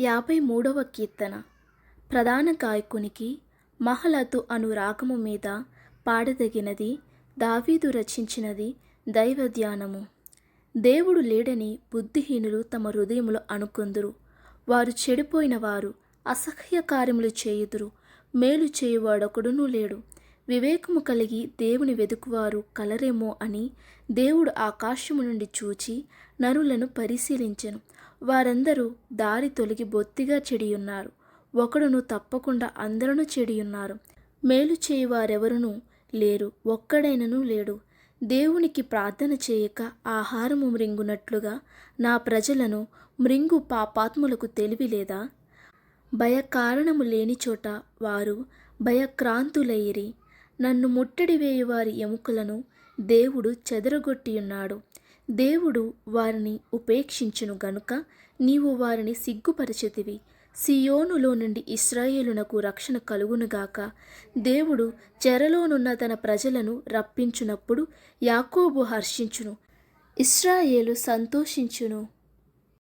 యాభై మూడవ కీర్తన. ప్రధాన గాయకునికి మహలతు అను రాగము మీద పాడదగినది దావీదు రచించినది దైవ ధ్యానము దేవుడు లేడని బుద్ధిహీనులు తమ హృదయములు అనుకొందురు. వారు చెడిపోయిన వారు అసహ్య కార్యములు చేయుదురు. మేలు చేయువాడొకడునూ లేడు. వివేకము కలిగి దేవుని వెదుకువారు కలరేమో అని దేవుడు ఆకాశము నుండి చూచి నరులను పరిశీలించెను. వారందరూ దారి తొలగి బొత్తిగా చెడియున్నారు. ఒకడును తప్పకుండా అందరూ చెడియున్నారు. మేలు చేయువారెవరును లేరు. ఒక్కడైనను లేడు. దేవునికి ప్రార్థన చేయక ఆహారము మృంగునట్లుగా నా ప్రజలను మృంగు పాపాత్ములకు తెలివి లేదా భయ కారణము లేని చోట వారు భయక్రాంతులైరి. నన్ను ముట్టడి వేయువారి ఎముకలను దేవుడు చెదరగొట్టియున్నాడు. దేవుడు వారిని ఉపేక్షించును గనుక నీవు వారిని సిగ్గుపరచితివి. సియోనులో నుండి ఇస్రాయేలునకు రక్షణ కలుగునుగాక దేవుడు చెరలోనున్న తన ప్రజలను రప్పించునప్పుడు యాకోబు హర్షించును. ఇస్రాయేలు సంతోషించును.